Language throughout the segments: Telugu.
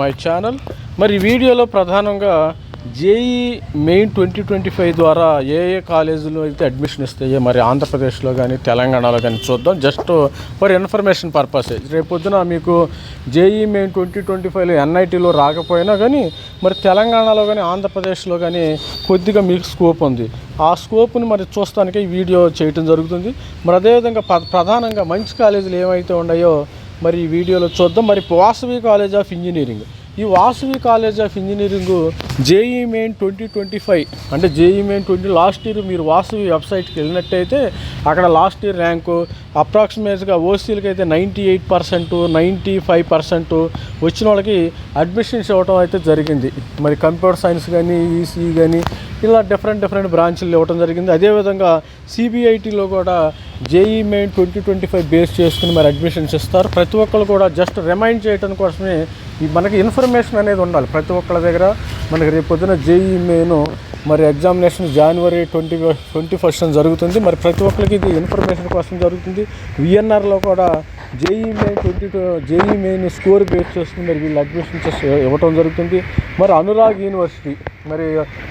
మై ఛానల్ మరి వీడియోలో ప్రధానంగా JEE main twenty twenty five ద్వారా ఏ ఏ కాలేజీలో అయితే అడ్మిషన్ ఇస్తాయో మరి ఆంధ్రప్రదేశ్లో కానీ తెలంగాణలో కానీ చూద్దాం. Just for information purpose. రేపు మీకు జేఈ మెయిన్ ట్వంటీ ట్వంటీ ఫైవ్లో ఎన్ఐటీలో రాకపోయినా కానీ మరి తెలంగాణలో కానీ ఆంధ్రప్రదేశ్లో కానీ కొద్దిగా మీకు స్కోప్ ఉంది. ఆ స్కోప్ని మరి చూస్తానికి ఈ వీడియో చేయటం జరుగుతుంది. మరి అదేవిధంగా ప్రధానంగా మంచి కాలేజీలు ఏమైతే ఉన్నాయో మరి ఈ వీడియోలో చూద్దాం. మరి వాసవి కాలేజ్ ఆఫ్ ఇంజనీరింగ్ ఈ Vasavi college of engineering JEE main twenty twenty five. అంటే JEE main twenty last year మీరు వాసవి వెబ్సైట్కి వెళ్ళినట్టయితే అక్కడ లాస్ట్ ఇయర్ ర్యాంకు అప్రాక్సిమేట్గా ఓసీలకి అయితే ninety eight percent ninety five percent వచ్చిన వాళ్ళకి అడ్మిషన్స్ ఇవ్వడం అయితే జరిగింది. మరి కంప్యూటర్ సైన్స్ కానీ ఈసీ కానీ ఇలా డిఫరెంట్ డిఫరెంట్ బ్రాంచ్లు ఇవ్వడం జరిగింది. అదేవిధంగా సిబిఐటీలో కూడా JEE main twenty twenty five base చేసుకుని మరి అడ్మిషన్స్ ఇస్తారు. ప్రతి ఒక్కరు కూడా జస్ట్ రిమైండ్ చేయడం కోసమే మనకి ఇన్ఫర్మేషన్ అనేది ఉండాలి ప్రతి ఒక్కళ్ళ దగ్గర. మనకి రేపు పొద్దున జేఈ మెయిన్ మరి examination January twenty twenty first జరుగుతుంది. మరి ప్రతి ఒక్కరికి ఇది ఇన్ఫర్మేషన్ కోసం జరుగుతుంది. విఎన్ఆర్లో కూడా JEE main twenty two JEE main score base చేసుకుని మరి వీళ్ళు అడ్మిషన్స్ ఇవ్వటం జరుగుతుంది. మరి అనురాగ్ యూనివర్సిటీ మరి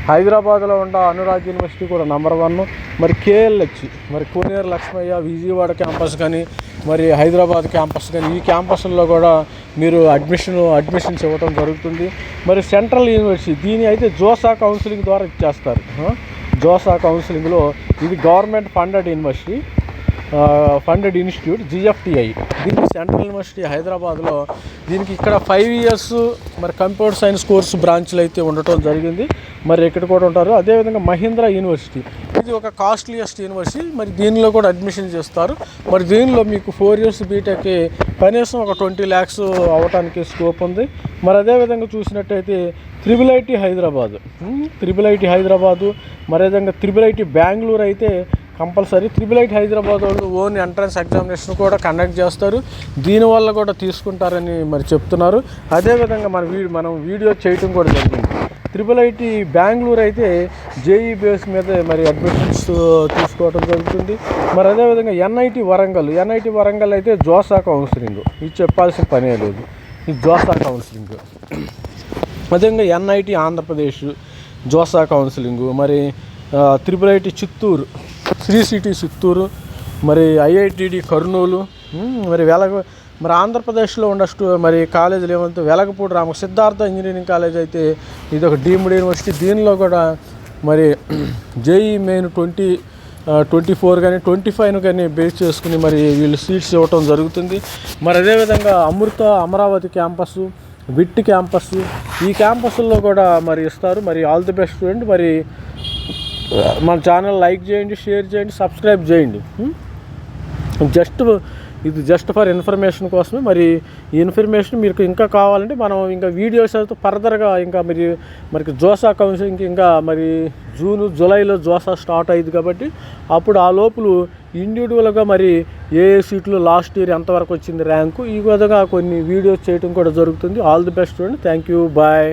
హైదరాబాద్లో ఉన్న అనురాగ్ యూనివర్సిటీ కూడా నెంబర్ వన్ మరి కేఎల్హెచ్ మరి కోనేరు లక్ష్మయ్య విజయవాడ క్యాంపస్ కానీ మరి హైదరాబాద్ క్యాంపస్ కానీ ఈ క్యాంపస్లో కూడా మీరు అడ్మిషన్ అడ్మిషన్స్ ఇవ్వడం జరుగుతుంది. మరి సెంట్రల్ యూనివర్సిటీ దీని అయితే జోసా కౌన్సిలింగ్ ద్వారా ఇచ్చేస్తారు. జోసా కౌన్సిలింగ్లో ఇది government funded university. Funded institute GFTI దీనికి సెంట్రల్ యూనివర్సిటీ హైదరాబాద్లో దీనికి ఇక్కడ ఫైవ్ ఇయర్స్ మరి కంప్యూటర్ సైన్స్ కోర్సు బ్రాంచ్లు అయితే ఉండటం జరిగింది. మరి ఇక్కడ కూడా ఉంటారు? అదేవిధంగా మహీంద్రా యూనివర్సిటీ ఇది ఒక కాస్ట్లీయెస్ట్ యూనివర్సిటీ మరి దీనిలో కూడా అడ్మిషన్ చేస్తారు. మరి దీనిలో మీకు ఫోర్ ఇయర్స్ బీటెక్కి కనీసం ఒక ట్వంటీ ల్యాక్స్ అవ్వటానికి స్కోప్ ఉంది. మరి అదేవిధంగా చూసినట్టయితే triple IT Hyderabad triple IT Hyderabad మరి అదేవిధంగా త్రిబుల్ ఐటీ బెంగళూరు అయితే కంపల్సరీ త్రిబుల్ ఐట్ హైదరాబాద్ వాళ్ళు ఓన్ ఎంట్రన్స్ ఎగ్జామినేషన్ కూడా కండక్ట్ చేస్తారు. దీనివల్ల కూడా తీసుకుంటారని మరి చెప్తున్నారు. అదేవిధంగా మన వీ మనం వీడియో చేయటం కూడా జరిగింది. త్రిబుల్ ఐటీ బెంగళూరు అయితే జేఈ బేస్ మీద మరి అడ్మిషన్స్ తీసుకోవడం జరుగుతుంది. మరి అదేవిధంగా ఎన్ఐటి వరంగల్ ఎన్ఐటి వరంగల్ అయితే జోసా కౌన్సిలింగ్. ఇది చెప్పాల్సిన పనే లేదు. ఇది జోసా కౌన్సిలింగ్. అదేవిధంగా ఎన్ఐటి ఆంధ్రప్రదేశ్ జోసా కౌన్సిలింగ్. మరి ఆ, triple IT Chittoor Sri city Chittoor మరి ఐఐటిడి కర్నూలు మరి వెలగ మరి ఆంధ్రప్రదేశ్లో ఉన్న మరి కాలేజీలు ఏమంటే వెలగపూడి రామ సిద్ధార్థ ఇంజనీరింగ్ కాలేజ్ అయితే ఇది ఒక డీమ్డ్ యూనివర్సిటీ. దీనిలో కూడా మరి JEE main twenty twenty four కానీ ట్వంటీ ఫైవ్ కానీ బేస్ చేసుకుని మరి వీళ్ళు సీట్స్ ఇవ్వటం జరుగుతుంది. మరి అదేవిధంగా Amrita Amaravati campus VIT campus ఈ క్యాంపస్లో కూడా మరి ఇస్తారు. మరి ఆల్ ది బెస్ట్ స్టూడెంట్ మరి మన ఛానల్ లైక్ చేయండి షేర్ చేయండి సబ్స్క్రైబ్ చేయండి. జస్ట్ ఇది జస్ట్ ఫర్ ఇన్ఫర్మేషన్ కోసమే. మరి ఈ ఇన్ఫర్మేషన్ మీకు ఇంకా కావాలంటే మనం ఇంకా వీడియోస్ అయితే ఫర్దర్గా ఇంకా మరి మనకి జోసా కౌన్సిలింగ్ ఇంకా మరి జూన్ జూలైలో జోసా స్టార్ట్ అయ్యింది కాబట్టి అప్పుడు ఆ లోపల ఇండివిజువల్గా మరి ఏ ఏ సీట్లు లాస్ట్ ఇయర్ ఎంతవరకు వచ్చింది ర్యాంకు ఈ విధంగా కొన్ని వీడియోస్ చేయడం కూడా జరుగుతుంది. ఆల్ ది బెస్ట్ చూడండి థ్యాంక్ యూ బాయ్